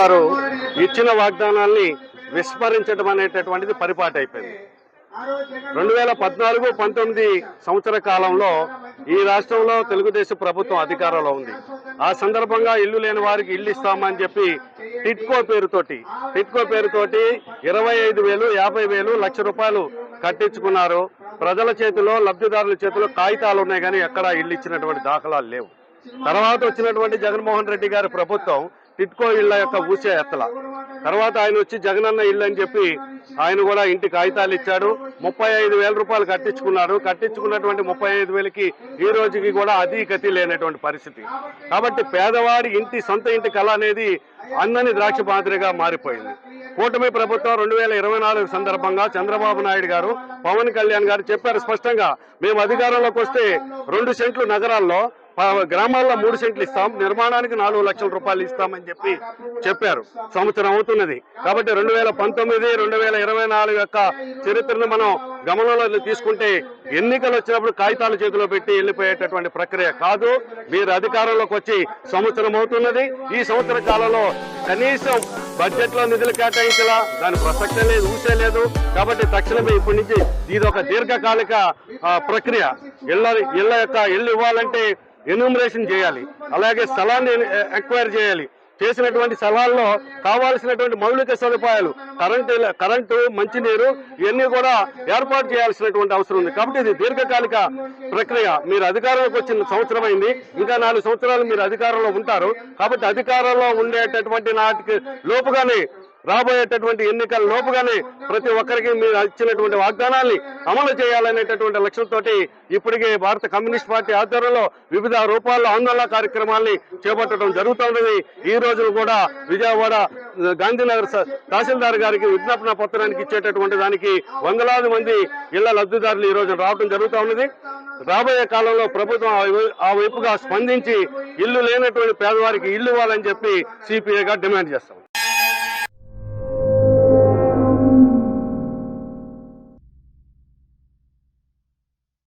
చేస్తారు ఇచ్చిన వాగ్దానాల్ని విస్మరించడం అనేటటువంటిది పరిపాటి అయిపోయింది. రెండు వేల పద్నాలుగు పంతొమ్మిది సంవత్సర కాలంలో ఈ రాష్ట్రంలో తెలుగుదేశం ప్రభుత్వం అధికారంలో ఉంది. ఆ సందర్భంగా ఇల్లు లేని వారికి ఇల్లు ఇస్తామని చెప్పి టిట్కో పేరుతోటి టిట్కో పేరుతోటి ఇరవై ఐదు వేలు యాభై వేలు లక్ష రూపాయలు కట్టించుకున్నారు. ప్రజల చేతిలో లబ్ధిదారుల చేతిలో కాగితాలు ఉన్నాయి కానీ ఎక్కడా ఇల్లు ఇచ్చినటువంటి దాఖలాలు లేవు. తర్వాత వచ్చినటువంటి జగన్మోహన్ రెడ్డి గారి ప్రభుత్వం టిట్కో ఇళ్ళ యొక్క ఊసే ఎత్తల తర్వాత ఆయన వచ్చి జగనన్న ఇల్లు అని చెప్పి ఆయన కూడా ఇంటి కాగితాలు ఇచ్చాడు. ముప్పై ఐదు వేల రూపాయలు కట్టించుకున్నారు కట్టించుకున్నటువంటి ముప్పై ఐదు వేలకి ఈ రోజుకి కూడా అదీ గతి లేనటువంటి పరిస్థితి. కాబట్టి పేదవాడి ఇంటి సొంత ఇంటి కళ అనేది అందని ద్రాక్ష మాదిరిగా మారిపోయింది. కూటమి ప్రభుత్వం రెండు వేల ఇరవై నాలుగు సందర్భంగా చంద్రబాబు నాయుడు గారు పవన్ కళ్యాణ్ గారు చెప్పారు స్పష్టంగా. మేము అధికారంలోకి వస్తే రెండు సెంట్లు నగరాల్లో గ్రామాల్లో మూడు సెంట్లు ఇస్తాం నిర్మాణానికి నాలుగు లక్షల రూపాయలు ఇస్తామని చెప్పి చెప్పారు. సంవత్సరం అవుతున్నది. కాబట్టి రెండు వేల పంతొమ్మిది రెండు వేల ఇరవై నాలుగు యొక్క చరిత్రను మనం గమనంలో తీసుకుంటే ఎన్నికలు వచ్చినప్పుడు కాగితాలు చేతిలో పెట్టి వెళ్ళిపోయేటటువంటి ప్రక్రియ కాదు. మీరు అధికారంలోకి వచ్చి సంవత్సరం అవుతున్నది. ఈ సంవత్సర కాలంలో కనీసం బడ్జెట్లో నిధులు కేటాయించలా? దాని ప్రసక్తే లేదు ఊసే లేదు. కాబట్టి తక్షణమే ఇప్పటి నుంచి ఇది ఒక దీర్ఘకాలిక ఆ, ప్రక్రియ. ఇళ్ళ ఇళ్ళ యొక్క ఇల్లు ఇవ్వాలంటే ఎన్యూమరేషన్ చేయాలి. అలాగే స్థలాన్ని ఎక్వైర్ చేయాలి. చేసినటువంటి స్థలాల్లో కావాల్సినటువంటి మౌలిక సదుపాయాలు కరెంటు కరెంటు మంచినీరు ఇవన్నీ కూడా ఏర్పాటు చేయాల్సినటువంటి అవసరం ఉంది. కాబట్టి ఇది దీర్ఘకాలిక ప్రక్రియ. మీరు అధికారంలోకి వచ్చిన సంవత్సరం అయింది. ఇంకా నాలుగు సంవత్సరాలు మీరు అధికారంలో ఉంటారు. కాబట్టి అధికారంలో ఉండేటటువంటి నాటికి లోపుగానే రాబోయేటటువంటి ఎన్నికల లోపుగానే ప్రతి ఒక్కరికి మీరు ఇచ్చినటువంటి వాగ్దానాల్ని అమలు చేయాలనేటటువంటి లక్ష్యంతో ఇప్పటికే భారత కమ్యూనిస్ట్ పార్టీ ఆధ్వర్యంలో వివిధ రూపాల్లో ఆందోళన కార్యక్రమాల్ని చేపట్టడం జరుగుతున్నది ఈ రోజు కూడా విజయవాడ గాంధీనగర్ తహసీల్దార్ గారికి విజ్ఞాపన పత్రానికి ఇచ్చేటటువంటి దానికి వందలాది మంది ఇళ్ళ లబ్ధిదారులు ఈ రోజు రావడం జరుగుతూ ఉన్నది. రాబోయే కాలంలో ప్రభుత్వం ఆ ఆ వైపుగా స్పందించి ఇల్లు లేనటువంటి పేదవారికి ఇల్లు ఇవ్వాలని చెప్పి సిపిఐగా డిమాండ్ చేస్తాం